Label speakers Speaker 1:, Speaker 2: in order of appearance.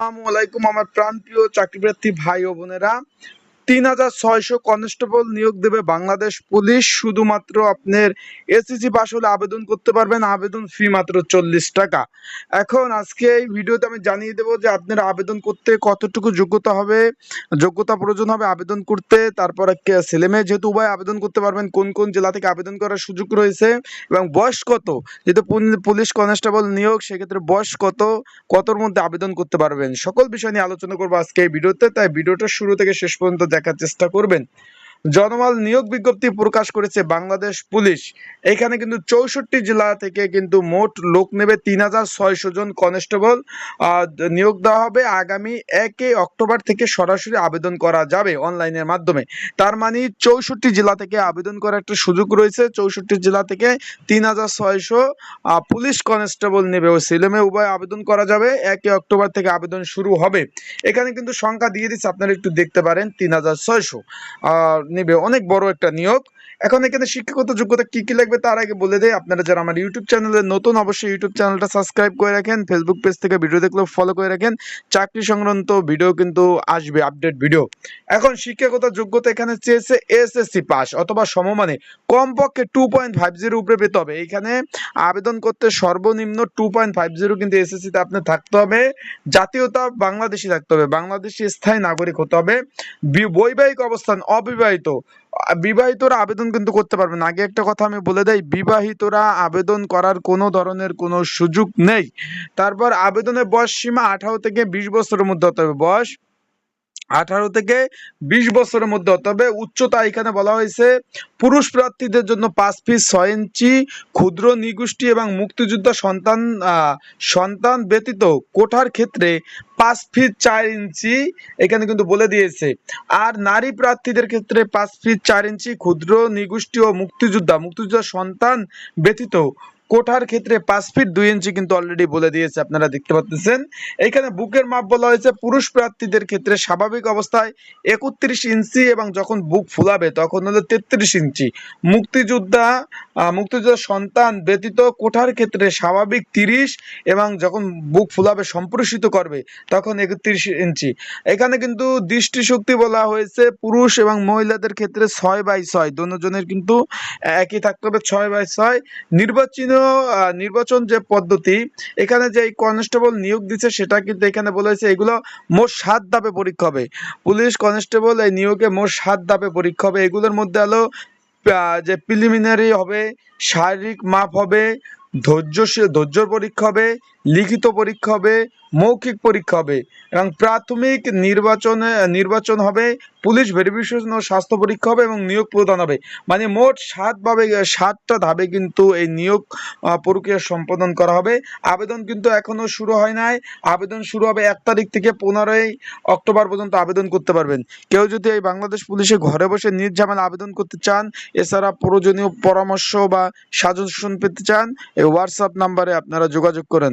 Speaker 1: আসসালামু আলাইকুম আমার প্রান্তীয় চাকরি প্রার্থী ভাই ও বোনেরা। তিন হাজার ছয়শো কনস্টেবল নিয়োগ দেবে বাংলাদেশ পুলিশ। শুধুমাত্র আপনার এসএসসি পাস হলে আবেদন করতে পারবেন। আবেদন ফি মাত্র চল্লিশ টাকা। এখন আজকে এই ভিডিওতে আমি জানিয়ে দেবো যে আপনার আবেদন করতে কতটুকু যোগ্যতা হবে, যোগ্যতা প্রয়োজন হবে আবেদন করতে। তারপর ছেলে মেয়ে যেহেতু উভয় আবেদন করতে পারবেন, কোন কোন জেলা থেকে আবেদন করার সুযোগ রয়েছে এবং বয়স কত? যেহেতু পুলিশ কনস্টেবল নিয়োগ, সেক্ষেত্রে বয়স কত? কতর মধ্যে আবেদন করতে পারবেন? সকল বিষয় নিয়ে আলোচনা করব আজকে এই ভিডিওতে। তাই ভিডিওটা শুরু থেকে শেষ পর্যন্ত দেখার চেষ্টা করবেন। জনমাল নিয়োগ বিজ্ঞপ্তি প্রকাশ করেছে বাংলাদেশ পুলিশ। এখানে কিন্তু চৌষট্টি জেলা থেকে কিন্তু মোট লোক নেবে তিন হাজার ছয়শো জন কনস্টেবল। নিয়োগ দেওয়া হবে আগামী একে অক্টোবর থেকে সরাসরি আবেদন করা যাবে অনলাইনের মাধ্যমে। তার মানে চৌষট্টি জেলা থেকে আবেদন করার একটা সুযোগ রয়েছে। চৌষট্টি জেলা থেকে তিন হাজার ছয়শো পুলিশ কনস্টেবল নেবে। ও ছেলেমেয়ে উভয় আবেদন করা যাবে। একে অক্টোবর থেকে আবেদন শুরু হবে। এখানে কিন্তু সংখ্যা দিয়ে দিচ্ছে। আপনারা একটু দেখতে পারেন, তিন হাজার ছয়শো। নেবে। অনেক বড় একটা নিয়োগ। এখন এখানে শিক্ষাগত যোগ্যতা কি কি লাগবে তার আগে বলে দেয় আপনারা যারা আমার ইউটিউব চ্যানেলে নতুন, অবশ্যই ইউটিউব চ্যানেলটা সাবস্ক্রাইব করে রাখেন। ফেসবুক পেজ থেকে ভিডিও দেখলেও ফলো করে রাখেন। চাকরি সংক্রান্ত ভিডিও কিন্তু আসবে আপডেট ভিডিও এখন শিক্ষাগত যোগ্যতা এখানে চেয়েছে এসএসসি পাস অথবা সমমানে। কমপক্ষে টু পয়েন্ট ফাইভ জিরো উপরে পেতে হবে। এখানে আবেদন করতে সর্বনিম্ন টু পয়েন্ট ফাইভ জিরো কিন্তু এসএসসিতে আপনার থাকতে হবে। জাতীয়তা বাংলাদেশি থাকতে হবে। বাংলাদেশি স্থায়ী নাগরিক হতে হবে। বৈবাহিক অবস্থান অবিবাহিত। আহ, বিবাহিতরা আবেদন কিন্তু করতে পারবে না। আগে একটা কথা আমি বলে দেই বিবাহিতরা আবেদন করার কোনো ধরনের কোনো সুযোগ নেই। তারপর আবেদনের বয়স সীমা আঠারো থেকে বিশ বছরের মধ্যে হতে হবে। বয়স আঠারো থেকে বিশ বছরের মধ্যে, তবে উচ্চতা এখানে বলা হয়েছে পুরুষ প্রার্থীদের জন্য পাঁচ ফিট ছয় ইঞ্চি, ক্ষুদ্র, নিগোষ্ঠী এবং মুক্তিযোদ্ধা সন্তান সন্তান ব্যতীত কোঠার ক্ষেত্রে পাঁচ ফিট চার ইঞ্চি এখানে কিন্তু বলে দিয়েছে। আর নারী প্রার্থীদের ক্ষেত্রে পাঁচ ফিট চার ইঞ্চি, ক্ষুদ্র, নিগোষ্ঠী ও মুক্তিযোদ্ধা মুক্তিযোদ্ধা সন্তান ব্যতীত কোঠার ক্ষেত্রে পাঁচ ফিট দুই ইঞ্চি কিন্তু অলরেডি বলে দিয়েছে, আপনারা দেখতে পাচ্ছেন এখানে বুকের মাপ বলা হয়েছে, পুরুষ প্রার্থীদের ক্ষেত্রে স্বাভাবিক অবস্থায় একত্রিশ ইঞ্চি এবং যখন বুক ফুলাবে তখন হলো তেত্রিশ ইঞ্চি মুক্তিযোদ্ধা মুক্তিযোদ্ধা সন্তান ব্যতীত কোঠার ক্ষেত্রে স্বাভাবিক তিরিশ এবং যখন বুক ফুলাবে সম্প্রসারিত করবে তখন একত্রিশ ইঞ্চি এখানে কিন্তু দৃষ্টিশক্তি বলা হয়েছে, পুরুষ এবং মহিলাদের ক্ষেত্রে ছয় বাই ছয়, দুজনের কিন্তু একই থাকতে হবে ছয় বাই ছয়। নির্বাচনীয় আহ, নির্বাচন যে পদ্ধতি এখানে যে কনস্টেবল নিয়োগ দিচ্ছে সেটা কিন্তু এখানে বলেছে এগুলো মোট সাত ধাপে পরীক্ষা হবে। পুলিশ কনস্টেবল এই নিয়োগে মোট সাত ধাপে পরীক্ষা হবে। এগুলোর মধ্যে হলো যে প্রিলিমিনারি হবে শারীরিক মাপ হবে ধৈর্য ধৈর্যর পরীক্ষা হবে লিখিত পরীক্ষা হবে, মৌখিক পরীক্ষা হবে এবং প্রাথমিক নির্বাচনে নির্বাচন হবে, পুলিশ ভেরিফিকেশন ও স্বাস্থ্য পরীক্ষা হবে এবং নিয়োগ প্রদান হবে। মানে মোট সাতভাবে সাতটা ধাপে কিন্তু এই নিয়োগ প্রক্রিয়া সম্পাদন করা হবে। আবেদন কিন্তু এখনও শুরু হয় নাই। আবেদন শুরু হবে এক তারিখ থেকে পনেরোই অক্টোবর পর্যন্ত আবেদন করতে পারবেন। কেউ যদি এই বাংলাদেশ পুলিশে ঘরে বসে নির্ঝামেলা আবেদন করতে চান, এছাড়া প্রয়োজনীয় পরামর্শ বা সাজেশন পেতে চান, এই হোয়াটসঅ্যাপ নাম্বারে আপনারা যোগাযোগ করেন।